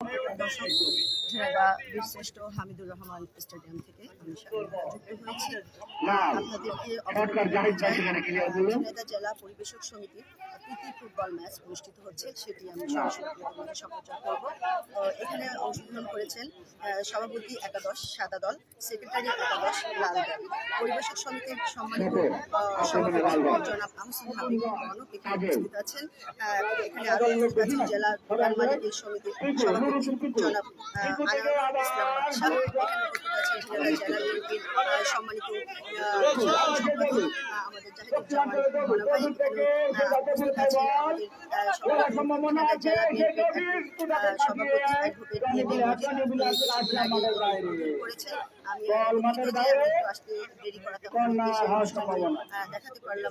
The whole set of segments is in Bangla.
দর্শক ঝিনাইদা বীরশ্রেষ্ঠ হামিদুর রহমান স্টেডিয়াম থেকে আমি আপনাদেরকে জেলা পরিবেশক সমিতির প্রীতি ফুটবল ম্যাচ অনুষ্ঠিত হচ্ছে সেটি আমি সরাসরি সম্প্রচার করব। তো এখানে অংশগ্রহণ করেছেন সভাপতি একাদশ সাদা দল সেক্রেটারি একাদশ লাল দল। পরিবেশক সমিতির সম্মানিত সভাপতি জনাব আহসান হাবিব এখানে উপস্থিত আছেন এখানে আরও উপস্থিত আছেন জেলা সমিতির সভাপতি। জনাব আনোয়ার ইসলাম বাদশাহ এখানে উপস্থিত আছেন জেলা বিএনপির সম্মানিত সম্পাদক আমাদের জাহিদুজ্জামান মনা এখানে উপস্থিত আছেন আমাদের সম্মানিত জেলা বিএনপির সভাপতি অ্যাডভোকেট এ উদ্বোধন করেছেন আমি দুঃখিত আসতে দেরি করাতে পারলাম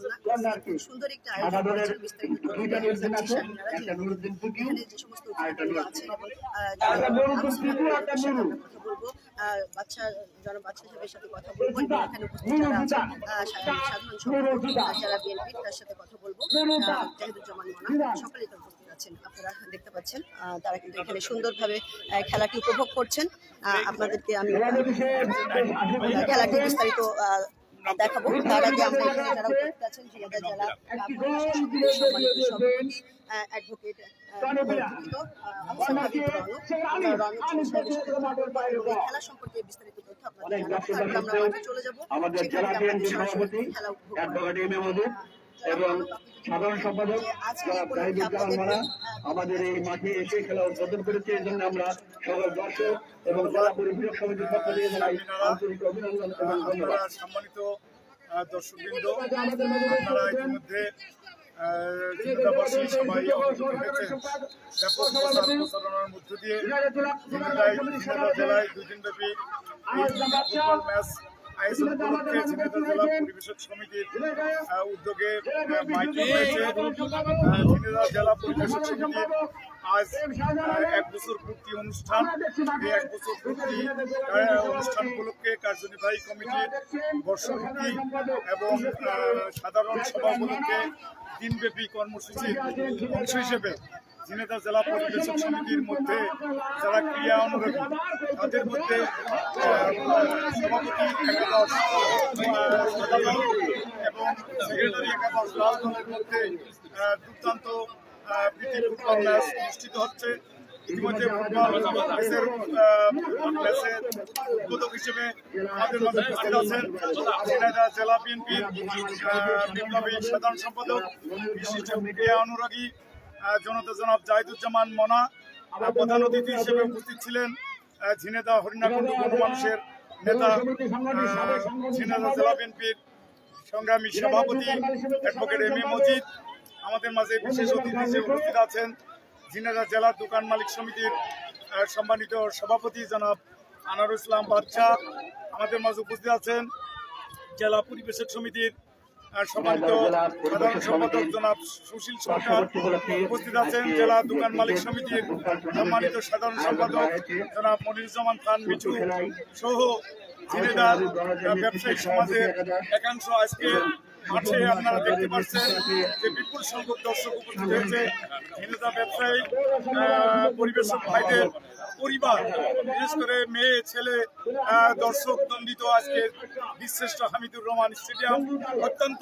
না। সুন্দর একটা আয়োজন বিস্তারিত যে সমস্ত আমরা কথা বলব। বাচ্চা যারা সাথে কথা বলব। এখানে উপস্থিত যারা সাধারণ সম্পাদক যারা বিএনপি তার সাথে কথা বলব। জাহিদুজ্জামান মনা সকলেই আছেন আপনারা দেখতে পাচ্ছেন। তারা কিন্তু এখানে সুন্দরভাবে খেলাটি উপভোগ করছেন। আপনাদেরকে আমি খেলাটি বিস্তারিত দেখাবো। তার আগে আমরা এখানে যারা উপস্থিত আছেন ঝিনাইদহ জেলা সম্মানিত সভাপতি অ্যাডভোকেট খেলা সম্পর্কে বিস্তারিত তথ্য আপনাদের আমরা চলে যাব। খেলা উপভোগ এবং সাধারণ সম্পাদক জনাব আমাদের এই মাঠে এসে খেলা উদ্বোধন করেছে এই জন্য আমরা সকল দর্শক এবং জেলা পরিবেশক সমিতির পক্ষ থেকে জানাই আন্তরিক অভিনন্দন এবং ধন্যবাদ। সম্মানিত দর্শকবৃন্দ আপনারা ইতিমধ্যে আহ, জেলাবাসী সবাই ব্যাপক প্রচার প্রচারণার মধ্য দিয়ে ঝিনাইদহ ঝিনাইদহ জেলায় দুই দিনব্যাপী ফুটবল ম্যাচ আয়োজন উপলক্ষে ঝিনাইদহ জেলা পরিবেশক সমিতির উদ্যোগে মাইকিং হয়েছে ঝিনাইদহ জেলা পরিবেশক সমিতির আজ এক বছর পূর্তি অনুষ্ঠান। এই এক বছর পূর্তি আহ, অনুষ্ঠান উপলক্ষে কার্যনির্বাহী কমিটির বর্ষপূর্তি এবং সাধারণ সভা উপলক্ষে দিনব্যাপী কর্মসূচির অংশ হিসেবে ঝিনেদা জেলা পরিবেশক সমিতির মধ্যে যারা ক্রিয়া অনুরাগী তাদের মধ্যে সভাপতি একাদশ এবং সেক্রেটারি একাদশ লাল দলের মধ্যে দুর্দান্ত প্রীতি ফুটবল ম্যাচ অনুষ্ঠিত হচ্ছে। ইতিমধ্যে ফুটবল ম্যাচের ম্যাচের উদ্বোধক হিসেবে আমাদের মাঝে উপস্থিত আছেন ঝিনাইদহ জেলা বিএনপির বিপ্লবী সাধারণ সম্পাদক, বিশিষ্ট ক্রিয়া অনুরাগী জনতা জনাব জাহিদুজ্জামান মনা প্রধান অতিথি হিসেবে উপস্থিত ছিলেন ঝিনেদা হরিণাকুণ্ড গণমানুষের নেতা ঝিনেদা জেলা বিএনপির সংগ্রামী সভাপতি অ্যাডভোকেট এম এ মজিদ, আমাদের মাঝে বিশেষ অতিথি হিসেবে উপস্থিত আছেন ঝিনাইদহ জেলা দোকান মালিক সমিতির সম্মানিত সভাপতি জনাব আনারুল ইসলাম বাদশাহ, আমাদের মাঝে উপস্থিত আছেন জেলা পরিবেশক সমিতির সাধারণ সম্পাদক জনাব সুশীল সরকার উপস্থিত জেলা দোকান মালিক সাধারণ সম্পাদক খান সহ ঝিনেদার ব্যবসায়িক সমাজের একাংশ আজকে মাঠে আপনারা দেখতে পাচ্ছেন যে বিপুল সংখ্যক দর্শক উপস্থিত হয়েছে। ঝিনেদা ব্যবসায়ী পরিবেশক ভাইদের পরিবার, বিশেষ করে মেয়ে, ছেলে দর্শক দণ্ডিত আজকে বিশ্রেষ্ঠ হামিদুর রহমান স্টেডিয়াম। অত্যন্ত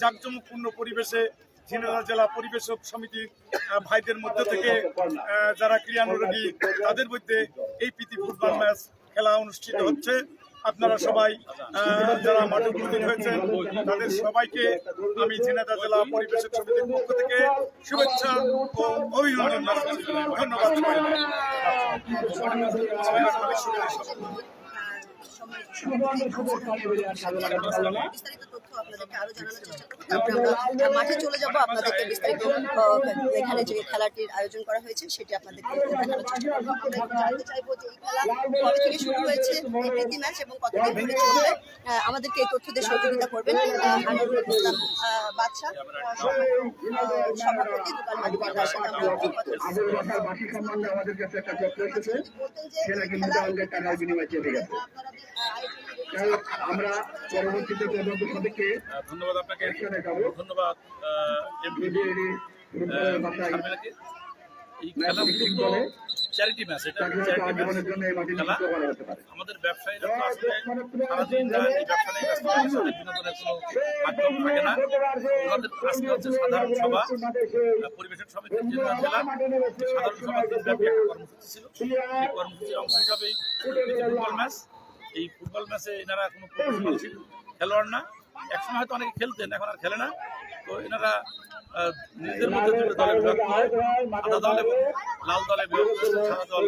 জাঁকজমকপূর্ণ পরিবেশে ঝিনাইদহ জেলা পরিবেশক সমিতির ভাইদের মধ্যে থেকে যারা ক্রিয়ানুরাগী তাদের মধ্যে এই প্রীতি ফুটবল ম্যাচ খেলা অনুষ্ঠিত হচ্ছে। আপনারা সবাই যারা মাঠে উপস্থিত হয়েছেন, তাদের সবাইকে আমি ঝিনাদা জেলা পরিবেশক সমিতির পক্ষ থেকে শুভেচ্ছা ও অভিনন্দন ধন্যবাদ মাঠে চলে যাব আপনাদেরকে বিস্তারিত এখানে যে খেলাটির আয়োজন করা হয়েছে সেটি আপনাদেরকে দেখানোর চেষ্টা করব। চাইব যে এই খেলা শুরু হয়েছে প্রীতি ম্যাচ এবং কতদিন ধরে চলবে আমাদেরকে এই তথ্য দিয়ে সহযোগিতা করবেন আহ, সভাপতি দোকান মালিকের আমরা পরবর্তীতে সাপেক্ষে ধন্যবাদ আপনাকে। ধন্যবাদ এই খেলা চ্যারিটি ম্যাচ এটা চ্যারিটি খেলা। আমাদের ব্যবসায়ীরা তো আসলে সারাদিন এই ব্যবসা নিয়ে ব্যস্ত থাকে, বিনোদনের কোনো মাধ্যম থাকে না। আমাদের আজকে হচ্ছে সাধারণ সভা। আহ, সমিতির জেলা জেলা সাধারণ সভা দিনব্যাপী একটা কর্মসূচি ছিল সেই কর্মসূচির অংশ হিসাবে ফুটবল ম্যাচ এই ফুটবল ম্যাচে এনারা কোনো খেলোয়াড় না। একসময় হয়তো অনেকে খেলতেন, এখন আর খেলে না। তো এনারা নিজেদের মধ্যে দুটো দলে বিভক্ত সাদা দল এবং লাল দলে বিভক্ত সাদা দল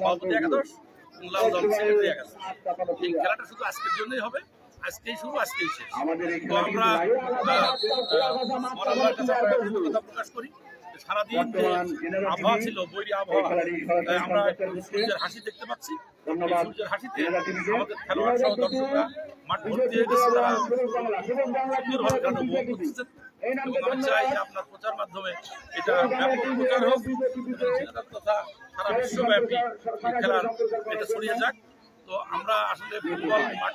সভাপতি একাদশ এবং লাল দল সেক্রেটারি একাদশ। এই খেলাটা শুধু আজকের জন্যই হবে। আজকেই শুরু, আজকেই শেষ। তো আমরা কৃতজ্ঞতা প্রকাশ করি। সারাদিন আবহাওয়া ছিল বৈরী আবহাওয়া আমরা সূর্যের হাসি দেখতে পাচ্ছি। সূর্যের হাসিতে আমাদের খেলোয়াড় সহ দর্শকরা মাঠ ভর্তি হয়ে গেছে তারা সুন্দরভাবে খেলাটা উপভোগ করতেছেন আমি চাই আপনার প্রচার মাধ্যমে এটা ব্যাপক প্রচার হোক তথা সারা বিশ্বব্যাপী খেলার এটা ছড়িয়ে যাক। তো আমরা আসলে ফুটবল মাঠ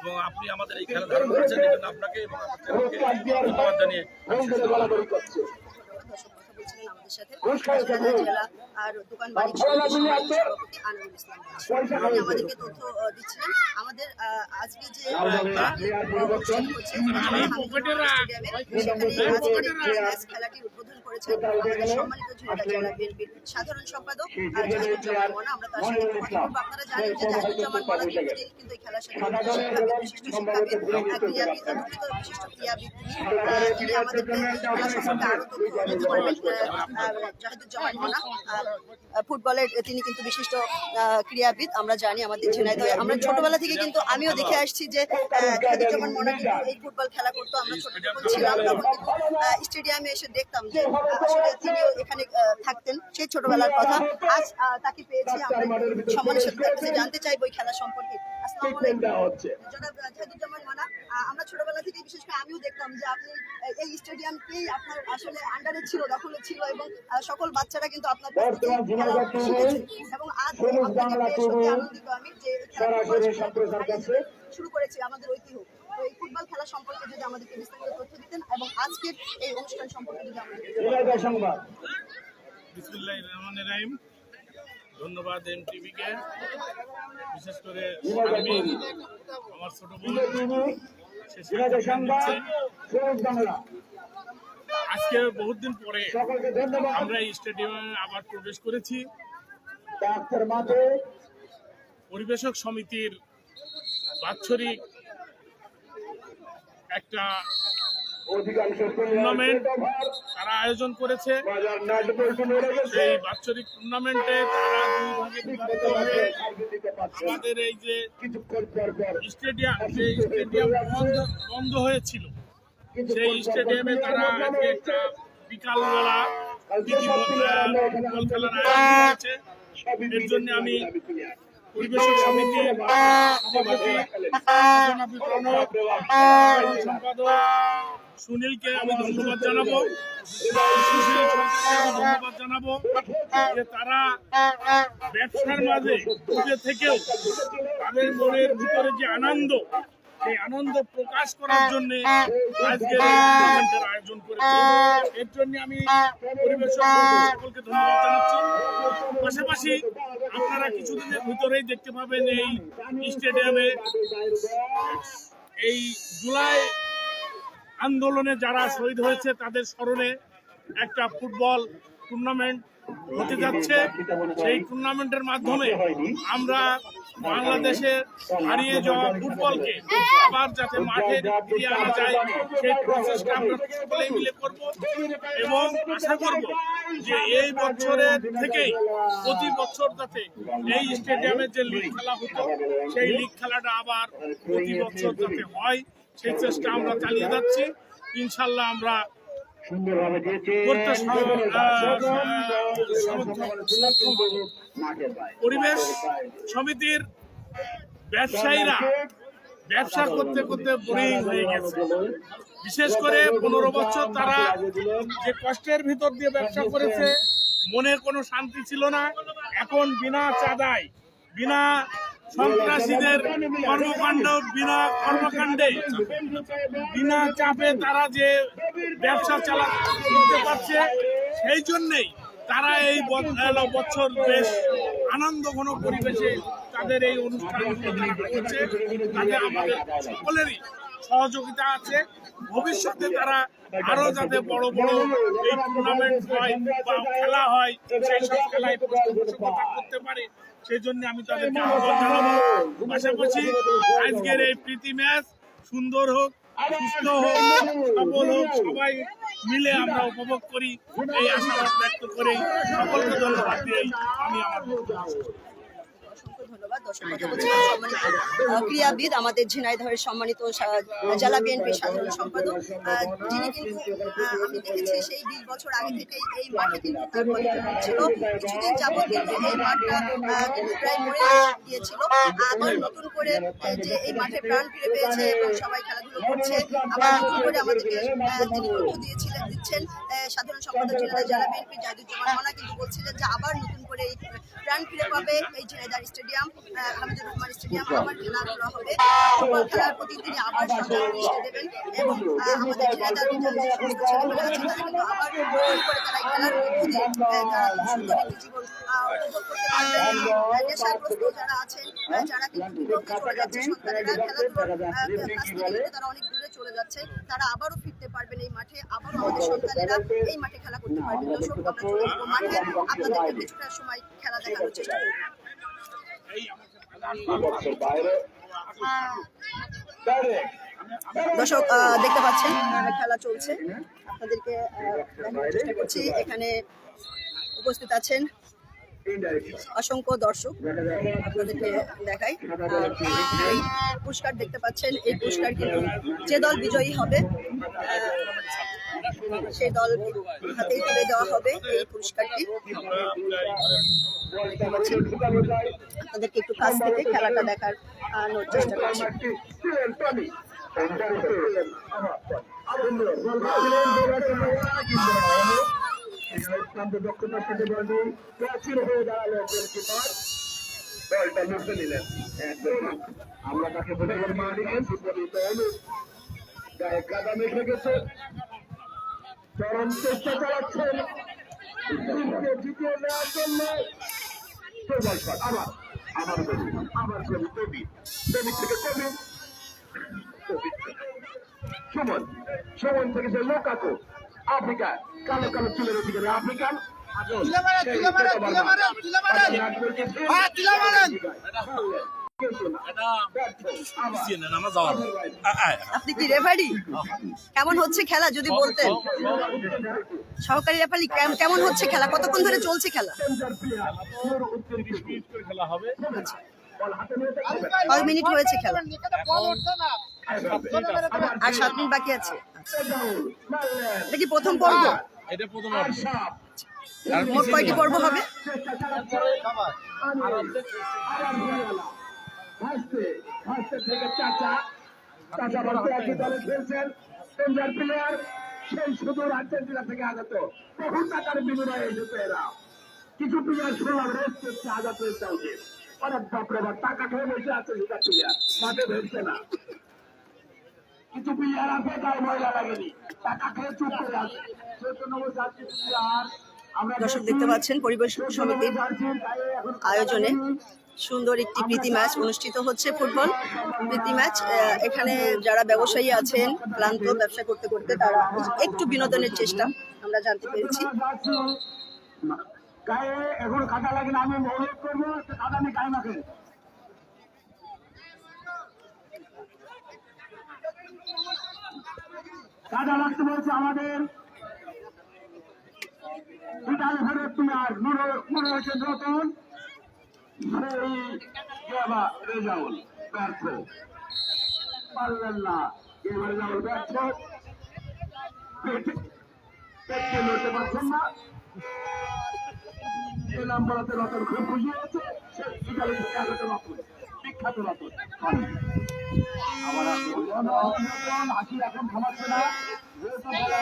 এবং আপনি আমাদের এই খেলা ধারণ করেছেন এই আপনাকে এবং জানিয়ে আমি শেষ করলাম। দর্শক কথা বলছিলেন আমাদের সাথে ঝিনাইদহ জেলা আর দোকান বাণিজ্য সভাপতি আনোয়ার ইসলাম তিনি আমাদেরকে তথ্য দিচ্ছিলেন। আমাদের আজকে যে অনুষ্ঠান হচ্ছে সেখানে আজকের খেলাটি উদ্বোধন করেছেন আমাদের সম্মানিত ঝিনাইদহ জেলা বিএনপির সাধারণ সম্পাদক জাহিদুজ্জামান মনা। আমরা তার সাথে কথা বলব। আপনারা জানেন যে জাহিদুজ্জামান মনা দীর্ঘদিন কিন্তু এই খেলার সাথে শিক্ষাবিদ বিশিষ্ট শিক্ষাবিদ ক্রীড়াবিদ বিশিষ্ট ক্রীড়াবিদ তিনি আমাদেরকে খেলা সম্পর্কে আরও তথ্য দিতে পারবেন। ফুটবলের তিনি কিন্তু বিশিষ্ট ক্রীড়াবিদ। আমরা জানি আমাদের ঝিনাইদহে আমরা ছোটবেলা থেকে কিন্তু আমিও দেখে আসছি যে আহ, জাহিদুজ্জামান মনা এই ফুটবল খেলা করতো আমরা ছোট ছিলাম। তখন কিন্তু স্টেডিয়ামে এসে দেখতাম যে আসলে তিনিও এখানে থাকতেন। সেই ছোটবেলার কথা। আজ তাকে পেয়েছি। আমরা সম্মানের সাথে জানতে চাইব ওই খেলা সম্পর্কে। জাহিদুজ্জামান মানা আহ, আমরা ছোটবেলা থেকে বিশেষ করে আমিও দেখতাম যে আপনি এই স্টেডিয়ামকেই আপনার আসলে আন্ডারে ছিল দখলে ছিল এবং সকল বাচ্চারা কিন্তু আপনার এবং আজ আনন্দিত আমি যে শুরু করেছি আমাদের ঐতিহ্য। তো এই ফুটবল খেলা সম্পর্কে যদি আমাদেরকে বিস্তারিত তথ্য দিতেন এবং আজকের এই অনুষ্ঠান সম্পর্কে যদি আমাদেরকে সংবাদ। বিসমুল্লাহির রহমানির রহিম। ধন্যবাদ এম টিভিকে বিশেষ করে আমি আমার ছোট বোন আজকে বহুত দিন পরে আমরা এই স্টেডিয়ামে আবার প্রবেশ করেছি। পরিবেশক সমিতির বাৎসরিক একটা টুর্নামেন্ট তারা আয়োজন করেছে। সেই বাৎসরিক টুর্নামেন্টে তারা দুই ভাগে বিভক্ত হয়ে আমাদের এই যে স্টেডিয়াম সেই স্টেডিয়াম বন্ধ বন্ধ হয়েছিল, সেই স্টেডিয়ামে তারা আজকে একটা বিকালবেলা ফুটবল খেলার আয়োজন করেছে। এর জন্য আমি পরিবেশক সমিতি, সভাপতি সম্পাদক সুনীলকে আমি ধন্যবাদ জানাব ধন্যবাদ জানাব যে তারা ব্যবসার মাঝে ডুবে থেকেও তাদের মনের ভিতরে যে আনন্দ, সেই আনন্দ প্রকাশ করার জন্য আজকে এই আয়োজন করেছে। এর জন্য আমি পরিবেশক সকলকে ধন্যবাদ জানাচ্ছি। পাশাপাশি আপনারা কিছুদিনের ভিতরেই দেখতে পাবেন এই স্টেডিয়ামে এই জুলাই আন্দোলনে যারা শহীদ হয়েছে, তাদের স্মরণে একটা ফুটবল টুর্নামেন্ট হতে যাচ্ছে। সেই টুর্নামেন্টের মাধ্যমে আমরা বাংলাদেশে হারিয়ে যাওয়া ফুটবলকে আবার যাতে মাঠে ফিরিয়ে আনা যায়, সেই প্রচেষ্টা আমরা সকলেই মিলে করব এবং আশা করব যে এই বছরের থেকেই প্রতি বছর যাতে এই স্টেডিয়ামে যে লিগ খেলা হতো, সেই লিগ খেলাটা আবার প্রতি বছর যাতে হয়। সেই চেষ্টা আমরা চালিয়ে যাচ্ছি। ইনশাল্লাহ আমরা পরিবেশ সমিতির ব্যবসায়ীরা ব্যবসা করতে করতে বোরিং হয়ে গেছে। বিশেষ করে পনেরো বছর তারা যে কষ্টের ভিতর দিয়ে ব্যবসা করেছে মনে কোনো শান্তি ছিল না। এখন বিনা চাঁদায় বিনা সন্ত্রাসীদের কর্মকাণ্ড, বিনা কর্মকাণ্ডে, বিনা চাপে তারা যে ব্যবসা চালা করতে পারছে, সেই জন্যেই তারা এই বছর বেশ আনন্দ ঘন পরিবেশে তাদের এই অনুষ্ঠানগুলো করছে। তাতে আমাদের সকলেরই সহযোগিতা আছে। ভবিষ্যতে তারা আরও যাতে বড় বড় এই টুর্নামেন্ট হয় বা খেলা হয়, সেই সব খেলায় করতে পারে। সেই জন্য আমি তাদেরকে আহ্বান জানাব আজকের এই প্রীতি ম্যাচ সুন্দর হোক, সুস্থ হোক, সফল হোক, সবাই মিলে আমরা উপভোগ করি এই আশাবাদ ব্যক্ত করে সকলকে ধন্যবাদ দিয়ে আমি আমার। অসংখ্য ধন্যবাদ। দর্শক কথা বলছিলাম সম্মানিত ক্রীড়াবিদ আমাদের ঝিনাইদহের সম্মানিত জেলা বিএনপির সাধারণ সম্পাদক যিনি কিন্তু আমি দেখেছি সেই বিশ বছর আগে থেকে এই মাঠে কিন্তু তার পদচারণা ছিল কিছুদিন যাবত কিন্তু এই মাঠটা প্রায় মরে গিয়েছিল। আবার নতুন করে যে এই মাঠে প্রাণ ফিরে পেয়েছে এবং সবাই খেলাধুলো করছে আবার নতুন করে আমাদেরকে তিনি তথ্য দিয়েছিলেন দিচ্ছেন সাধারণ সম্পাদক জেলা বিএনপি জাহিদুজ্জামান মানা কিন্তু বলছিলেন যে আবার নতুন করে এই প্রাণ ফিরে পাবে এই ঝিনাইদহ স্টেডিয়াম হামিদুর রহমান স্টেডিয়াম আবার খেলাধুলা হবে। ফুটবল খেলার প্রতি তিনি আবার সরকার দৃষ্টি দেবেন এবং আমাদের সমস্ত ছেলেমেয়েরা আছে তারা কিন্তু আবার করে তারা খেলার মধ্যে দিয়ে তারা সুন্দর একটি জীবন উপভোগ করতে পারবেন। আহ, নেশাগ্রস্ত যারা আছেন যারা তারা অনেক দূরে চলে যাচ্ছে তারা আবারও ফিরতে পারবেন এই মাঠে আবারও আমাদের সন্তানেরা এই মাঠে খেলা করতে পারবেন। দর্শক আমরা চলে যাব মাঠে আপনাদেরকে কিছুটা সময় খেলা দেখানোর চেষ্টা করব বাইরে বাইরে দর্শক দেখতে পাচ্ছেন খেলা চলছে। আপনাদেরকে চেষ্টা করছি। এখানে উপস্থিত আছেন অসংখ্য দর্শক আপনাদেরকে দেখাই এই পুরস্কার দেখতে পাচ্ছেন এই পুরস্কার কিন্তু যে দল বিজয়ী হবে সেই দল হাতেই তুলে দেওয়া হবে এই পুরস্কারটি আপনাদেরকে একটু কাছ থেকে খেলাটা দেখার চেষ্টা করছি আমরা তাকে বলে গায়ে কাদা মেখে গেছে। চরম চেষ্টা চালাচ্ছেন জিতিয়ে নেওয়ার জন্য। আবার আবার কবি আবার কবি কবি কবি থেকে কবি। সুমন সুমন থেকে সে লোকাকো। আফ্রিকা কালো কালো চুলের অধিকারী আফ্রিকান। আবার। আপনি কি রেফারি কেমন হচ্ছে খেলা যদি বলতেন? সহকারী রেফারি কেমন হচ্ছে খেলা? কতক্ষণ ধরে চলছে খেলা? খেলা হবে। কয় মিনিট হয়েছে খেলা? আর সাত মিনিট বাকি আছে। কি প্রথম পর্ব? এটা প্রথম মোট কয়টি পর্ব হবে? হাসতে হাসতে থেকে চাচা চাচা বলতে একই দলে খেলছেন প্লেয়ার সেই সুদূর আর্জেন্টিনা থেকে আগত বহু টাকার বিনিময়ে এসেছে এরা কিছু প্লেয়ার শুনলাম রেস্ট করছে অনেক বাপরে টাকা খেয়ে বসে আছে সেটা প্লেয়ার মাঠে ভেবছে না। কিছু প্লেয়ার আছে তার ময়লা লাগেনি টাকা খেয়ে চুপ করে আছে। সেই জন্য বলছে আজকে দর্শক দেখতে পাচ্ছেন পরিবেশ সমিতির আয়োজনে সুন্দর একটি প্রীতি ম্যাচ অনুষ্ঠিত হচ্ছে ফুটবল প্রীতি ম্যাচ। এখানে যারা ব্যবসায়ী আছেন ক্লান্ত ব্যবসা করতে করতে তারা একটু বিনোদনের চেষ্টা আমরা জানতে পেরেছি। এখন কাদা লাগে না আমি অনুরোধ করব যে নিয়ে গায়ে মাখেন। কাদা লাগতে বলছে আমাদের। বিটাল ঘরে তুমি আর মনে হয়েছে রেজাউল ব্যর্থ। পারলেন না। রেজাউল ব্যর্থ। খুব খুশি হয়েছে। বিখ্যাত রতন। জনগণ হাসি এখন থামাচ্ছে না। যেহেতু বলা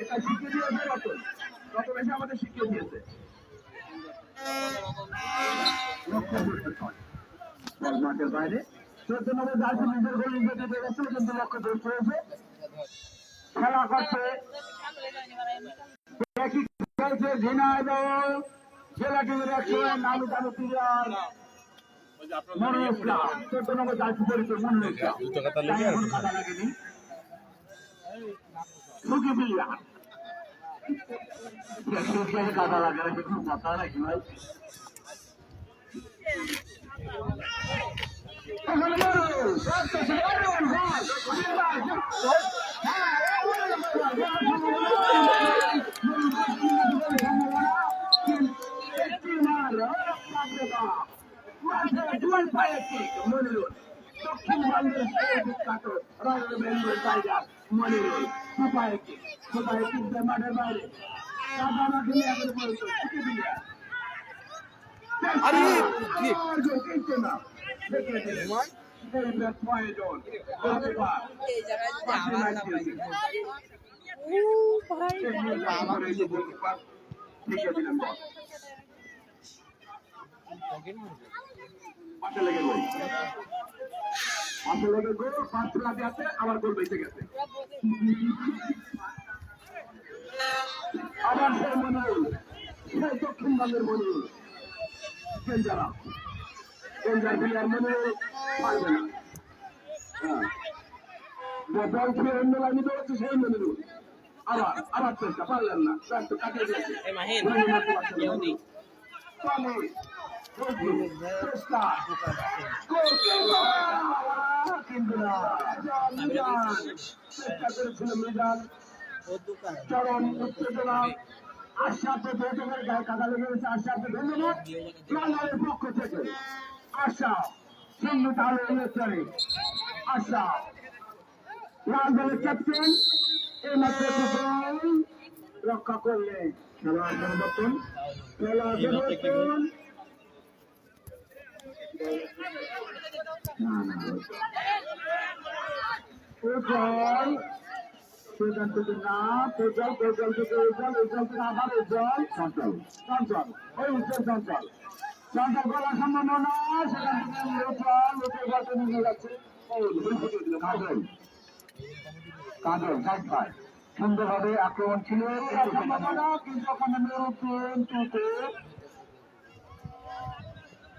এটা শিখিয়ে দিয়েছে কত কত বেশি আমাদের শিখিয়ে দিয়েছে। মাঠের বাইরে। চোদ্দ নম্বর নিজের গোল নিজে গেছে কিন্তু লক্ষ্য দোষ হয়েছে খেলা করছে। ঝিনাইদহ জেলা টিমের একশো নালু কালু প্লেয়ার মনোজ ইসলাম চোদ্দ নম্বর জার্সি পড়েছে মনোজ ইসলাম কাদা লাগেনি সুখী প্লেয়ার কাদা লাগে না একটু কথা নাকি ভাই দক্ষিণবঙ্গের সেই বিখ্যাত Ranabendra tiger Monirul super kick মাঠের বাইরে সাধারণ খেলে এখন বলতো ছুটি দিয়ে আরে কি না দেখে প্রয়োজন এই জায়গায় যাওয়া না ভাই আবার গোল বেঁচে গেছে আবার সেই মনুল সেই দক্ষিণবঙ্গের মনুল কেন্দ্রা কেন্দ্রার প্লেয়ার মনুল পারবে না বল খেয়ে অন্য লাইনে দৌড়াচ্ছে সেই মনুল আবার আবার চেষ্টা পারলেন না কাটিয়ে দিয়েছে কিন্তু না চেষ্টা করেছিল মিজান চরম উত্তেজনা আশাতে বৈঠকের গায়ে কাদা লেগে গেছে আশাতে ধন্যবাদ লালের পক্ষ থেকে আশা সিন্ধু তাহলে ইলেকশনে আশা লাল দলের ক্যাপ্টেন এই মাত্র রক্ষা করলেন খেলোয়াড় পরিবর্তন খেলোয়াড় পরিবর্তন না, না, উজ্জ্বল সেখান থেকে না উজ্জ্বল উজ্জ্বল থেকে উজ্জ্বল উজ্জ্বল থেকে আবার উজ্জ্বল চঞ্চল চঞ্চল ওই উজ্জ্বল চঞ্চল চঞ্চল সম্ভাবনা সেখান থেকে উজ্জ্বল নিয়ে যাচ্ছে কাজল কাজল ভাই সুন্দরভাবে আক্রমণ ছিল কিন্তু ওখানে মেরুদ্দিন টুতে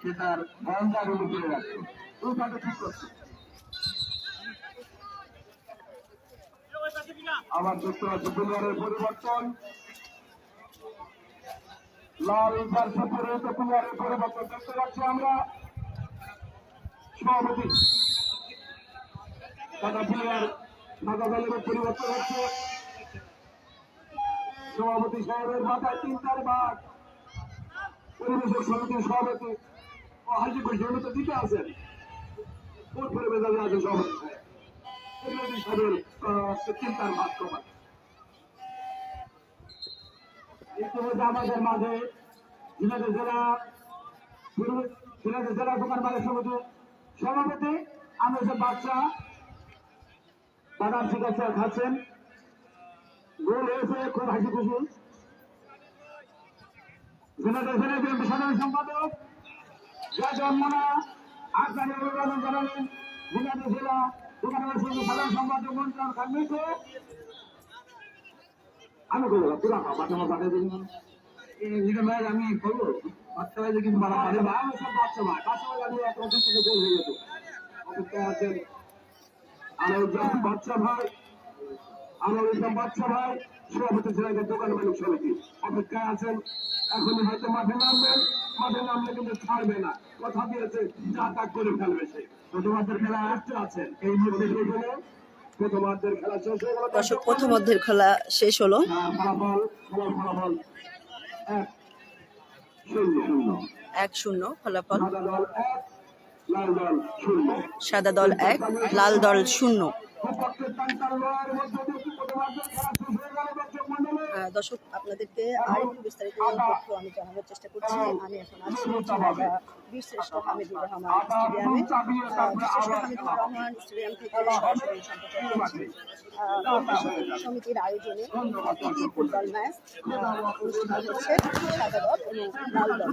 সে তার করে রাখছে পাটা ঠিক করছে। আবার পাচ্ছি প্লেয়ারের পরিবর্তন। লাল প্লেয়ারের পরিবর্তন। দেখতে পাচ্ছি আমরা। সভাপতি। সাদা প্লেয়ার পরিবর্তন হচ্ছে। সভাপতি সাহেবের মাথায় তিন চার বার পরিবেশক সমিতির সভাপতি। ও হাজি ঘোষণা তো দিতে আছেন আছে সভাপতি সাহেব পরিবেশক সাহেবের আহ, তিন চার ভাগ কমান ইতিমধ্যে আমাদের মাঝে ঝিনাইদহ জেলা ঝিনাইদহ জেলা দোকান মালিক সমিতি সভাপতি আমরা সব বাচ্চা। বাদাম শিকার খাচ্ছেন। গোল হয়েছে খুব হাসি খুশি। জেলা বিএনপি সাধারণ সম্পাদক যা জন্মনা আজকাল অভিবাদন জানালেন। ঝিনাইদহ জেলা দোকানের সঙ্গে সাধারণ সম্পাদক মন্ত্রণ খান মিঠু আমি করব পুরা আমার পাঠিয়ে দিন যেটা ম্যাচ আমি করব। বাচ্চা ভাই কিন্তু মারা পারে আমি সব আর বাচ্চা ভাই আমার ইসলাম সভাপতি দোকান মালিক সমিতি। অপেক্ষায় আছেন এখনই হয়তো মাঠে নামবেন মাঠে নামলে কিন্তু ছাড়বে না। কথা দিয়েছে যা তা করে ফেলবে সে। প্রথমার্ধের খেলা আসতে আছেন এই মুহূর্তে শেষ প্রথমার্ধের খেলা শেষ হয়ে গেল দর্শক খেলা শেষ হলো। ফলাফল ফলাফল এক শূন্য। শূন্য এক শূন্য। ফলাফল সাদা দল এক লাল দল শূন্য। হয়ে দর্শক আপনাদেরকে আরও একটু বিস্তারিত তথ্য আমি জানানোর চেষ্টা করছি। আমি এখন আছি বীরশ্রেষ্ঠ হামিদুর রহমান স্টেডিয়ামে। আহ, বীরশ্রেষ্ঠ হামিদুর রহমান স্টেডিয়াম থেকে সরাসরি সম্প্রচার করছি সমিতির আয়োজনে প্রীতি ফুটবল ম্যাচ অনুষ্ঠিত হচ্ছে সাদা দল এবং লাল দল।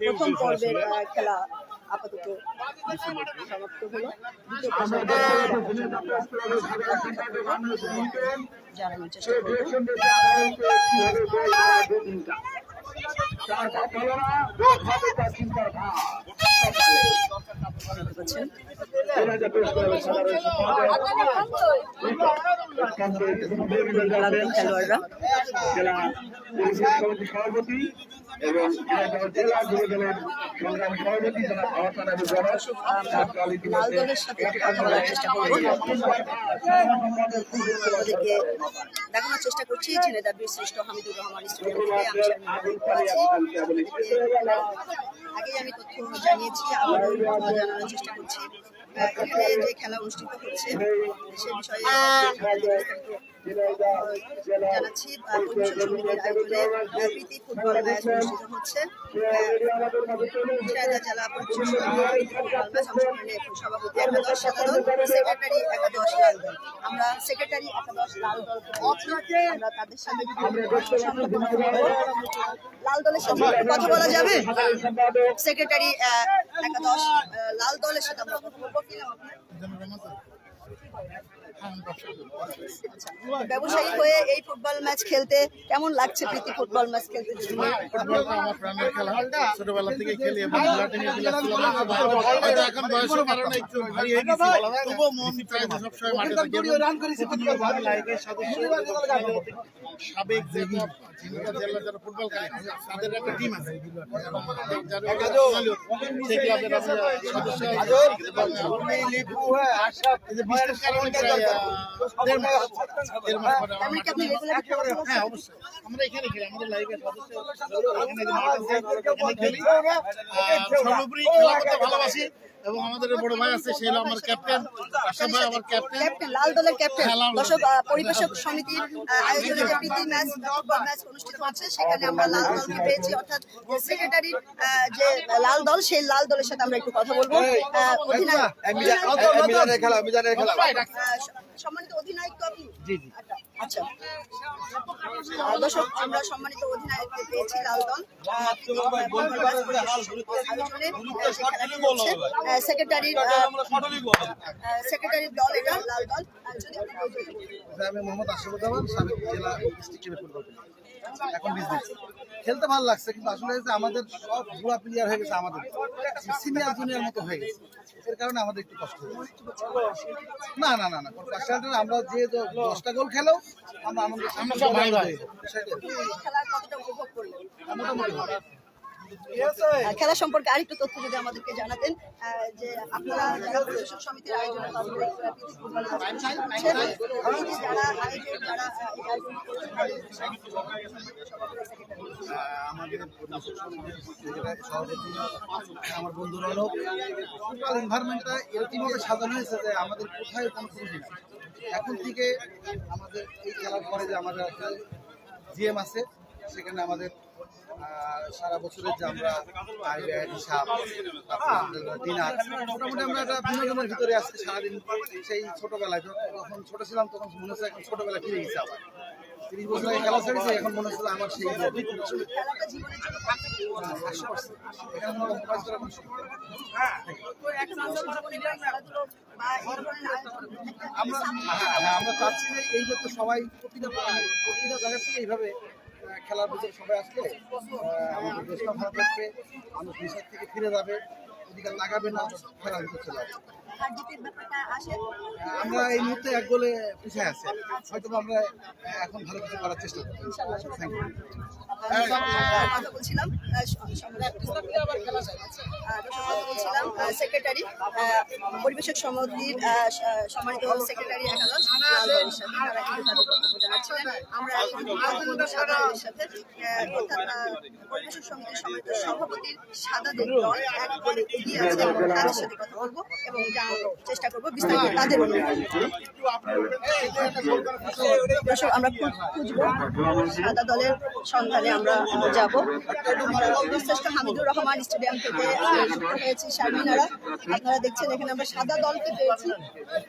প্রথম পর্বের খেলা আপাতত সমাপ্ত হলো। জানানোর চেষ্টা করব। সভাপতি এবং চেষ্টা করব আপনাদেরকে দেখানোর চেষ্টা করছি ছেলেদা বীরশ্রেষ্ঠ হামিদুর রহমান। আগেই আমি তথ্য জানিয়েছি আবারও জানানোর চেষ্টা করছি। এখানে যে খেলা অনুষ্ঠিত হচ্ছে সে বিষয়ে জানাচ্ছি সমিতির আয়োজনে প্রীতি ফুটবল ম্যাচ অনুষ্ঠিত হচ্ছে। ঝিনাইদহ জেলা ফুটবল ম্যাচ অংশগ্রহণে সেক্রেটারি একাদশ লাল আমরা সেক্রেটারি একাদশ লাল দল আমরা তাদের সাথে লাল দলের সাথে কথা বলা যাবে? সেক্রেটারি একাদশ লাল দলের সাথে আমরা কথা বলব। আপনার? আচ্ছা, ব্যবসায়ী হয়ে এই ফুটবল ম্যাচ খেলতে কেমন লাগছে প্রীতি ফুটবল ম্যাচ খেলতে ফুটবলটা আমার প্রাণের খেলা ছোটবেলা থেকে খেলি এবং খেলাটা নিয়ে খেলেছিলাম হয়তো এখন বয়সের কারণে একটু ভারী হয়ে গেছি তবুও মন চায় যে সবসময় মাঠে থাকি এবং প্রতিনিয়ত ভালো লাইগের সদস্য এবং সাবেক যে ঝিনাইদহ যারা ফুটবল খেলে তাদের একটা টিম আছে সেই ক্লাবের আমরা সদস্য আছি এবং এই যে বৃষ্টির কারণে হ্যাঁ অবশ্যই আমরা এখানে খেলি। আমাদের সর্বোপরি খেলা করতে ভালোবাসি। এবং আমাদের বড় ভাই আছে সে হলো আমার ক্যাপ্টেন আশা ভাই আমার ক্যাপ্টেন ক্যাপ্টেন লাল দলের ক্যাপ্টেন হ্যাঁ। দর্শক পরিবেশক সমিতির আয়োজনে যে প্রীতি ম্যাচ ফুটবল ম্যাচ অনুষ্ঠিত হচ্ছে সেখানে আমরা লাল দলকে পেয়েছি অর্থাৎ সেক্রেটারির যে লাল দল সেই লাল দলের সাথে আমরা একটু কথা বলব আহ, অধিনায়ক সম্মানিত অধিনায়ক তো আপনি আচ্ছা। দর্শক আমরা পেয়েছি। আমি মোহাম্মদ আশরফুজ্জামান সাবেক জেলা ডিস্ট্রিক্ট এখন বিজনেস খেলতে ভালো লাগছে কিন্তু আসলে যে আমাদের সব বুড়া প্লেয়ার হয়ে গেছে আমাদের। সিনিয়র জুনিয়র মতো হয়ে গেছে। এর কারণে আমাদের একটু কষ্ট হচ্ছে। না না না না পার্সেন্টেজ আমরা যে দশটা গোল খেলো আমরা আনন্দ আমরা সব ভাই ভাই মোটামুটি খেলা সম্পর্কে আরেকটু তথ্য যদি আমাদেরকে জানাতেন যে আপনারা যারা সমিতির আয়োজনে আমার বন্ধু রনক টোটাল এনভায়রনমেন্টটা এরকমভাবে সাজানো হয়েছে যে আমাদের কোথায় কোনো ত্রুটি নেই। এখন থেকে আমাদের এই খেলার পরে যে আমাদের জিএম আছে সেখানে আমাদের সারা বছরের যে আমরা ব্যয় হিসাব ডিনার মোটামুটি আমরা একটা বিনোদনের ভিতরে আজকে সারাদিন সেই ছোটবেলায় যখন ছোট ছিলাম তখন মনে হচ্ছে এখন ছোটবেলায় ফিরে গেছে আবার। এখন মনে হচ্ছে আমার সেই আমরা হ্যাঁ, হ্যাঁ, আমরা চাচ্ছি যে এই সবাই প্রতিটা প্রতিটা জায়গা থেকে এইভাবে খেলার ভিতরে সবাই আসলে আমাদের দেশটা ভালো থাকবে মানুষ নেশার থেকে ফিরে যাবে অধিকার লাগাবে না খেলার ভিতরে চলে আসবে। আমরা এই মুহূর্তে এক গোলে পিছিয়ে আছি। হয়তো আমরা এখন ভালো কিছু করার চেষ্টা করব। বলছিলাম। বলছিলাম সেক্রেটারি পরিবেশক সমিতির সম্মানিত সেক্রেটারি একাদশ আমরা সাথে সভাপতির দল এগিয়ে আছে তাদের সাথে কথা বলব এবং চেষ্টা করব বিস্তারিত তাদের দর্শক আমরা খুঁজবো। সাদা দলের সন্ধানে আমরা যাব। শ্রেষ্ঠ হামিদুর রহমান স্টেডিয়াম থেকে হয়েছি শারমিনারা আপনারা দেখছেন এখানে আমরা সাদা দলকে পেয়েছি।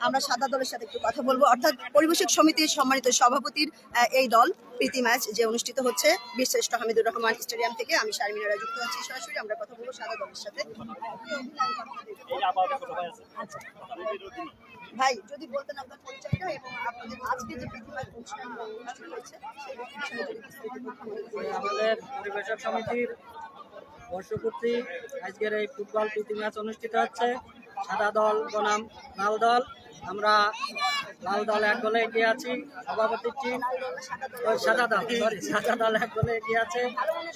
আমরা সাদা দলের সাথে একটু কথা বলব। অর্থাৎ পরিবেশক সমিতির সম্মানিত সভাপতির আহ, এই দল প্রীতি ম্যাচ যে অনুষ্ঠিত হচ্ছে বীরশ্রেষ্ঠ হামিদুর রহমান স্টেডিয়াম থেকে আমি শারমিনারা যুক্ত আছি সরাসরি আমরা কথা বলব সাদা দলের সাথে। ভাই যদি বলতেন আপনার পরিচয়টা এবং আপনাদের আজকে যে প্রীতি ম্যাচ অনুষ্ঠিত হচ্ছে। আমাদের পরিবেশক সমিতির বর্ষপূর্তি আজকের এই ফুটবল প্রীতি ম্যাচ অনুষ্ঠিত হচ্ছে সাদা দল বনাম লাল দল আমরা লাল দল এক গোলে এগিয়ে আছি সভাপতির টিম সাদা দল সরি সাদা দল এক গোলে এগিয়ে আছে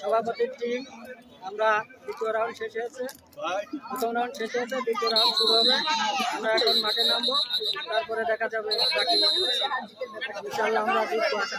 সভাপতির টিম। আমরা দ্বিতীয় রাউন্ড শেষ হয়েছে। প্রথম রাউন্ড শেষ হয়েছে, দ্বিতীয় রাউন্ড শুরু হবে। আমরা এখন মাঠে নামবো, তারপরে দেখা যাবে ইনশাল্লাহ আমরা জিতবো, আশা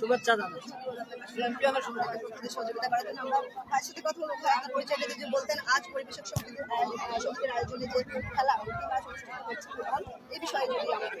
শুভেচ্ছা জানাচ্ছি সহযোগিতা করার জন্য আমরা ভাইয়ের সাথে কথা বলব। ভাই, আপনার পরিচয়টা যদি বলতেন, আজ পরিবেশক সমিতির সমিতির আয়োজনে যে খেলা এই বিষয়ে যদি আমাদের।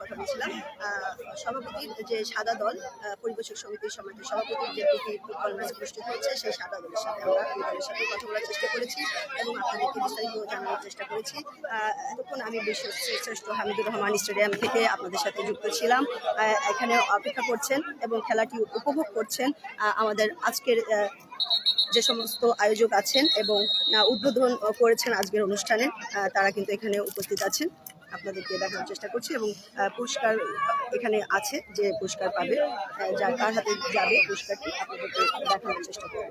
কথা বলছিলাম। সভাপতির যে সাদা দল পরিবেশক সমিতির সমিতির সভাপতির যে ম্যাচ অনুষ্ঠিত হয়েছে, সেই সাদা দলের সাথে আমরা দলের সাথে কথা বলার চেষ্টা করেছি এবং আপনাদেরকে বিস্তারিত জানানোর চেষ্টা করেছি। এতক্ষণ আমি বিশ্ব শ্রেষ্ঠ হামিদুর রহমান স্টেডিয়াম থেকে আপনাদের সাথে যুক্ত ছিলাম। এখানে অপেক্ষা করছেন এবং খেলাটি উপভোগ করছেন আমাদের আজকের যে সমস্ত আয়োজক আছেন এবং উদ্বোধন করেছেন আজকের অনুষ্ঠানে তারা কিন্তু এখানে উপস্থিত আছেন। আপনাদেরকে দেখানোর চেষ্টা করছি এবং পুরস্কার এখানে আছে যে পুরস্কার পাবে যার কার হাতে যাবে পুরস্কারটি আপনাদেরকে দেখানোর চেষ্টা করব।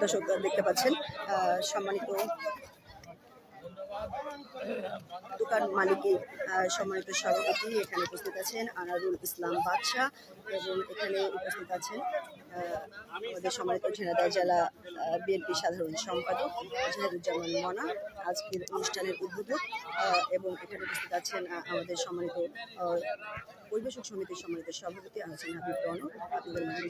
দর্শক দেখতে পাচ্ছেন সম্মানিত দোকান মালিকের আহ, সম্মানিত সভাপতি এখানে উপস্থিত আছেন আনারুল ইসলাম বাদশাহ এবং এখানে উপস্থিত আছেন আমাদের সম্মানিত ঝিনাইদহ জেলা বিএনপি সাধারণ সম্পাদক জাহিদুজ্জামান মনা। আজকের অনুষ্ঠানের উদ্বোধক এবং এখানে উপস্থিত আছেন আমাদের সম্মানিত পরিবেশক সমিতির সম্মানিত সভাপতি আহসান হাবিব রনক আপনাদের মাঝে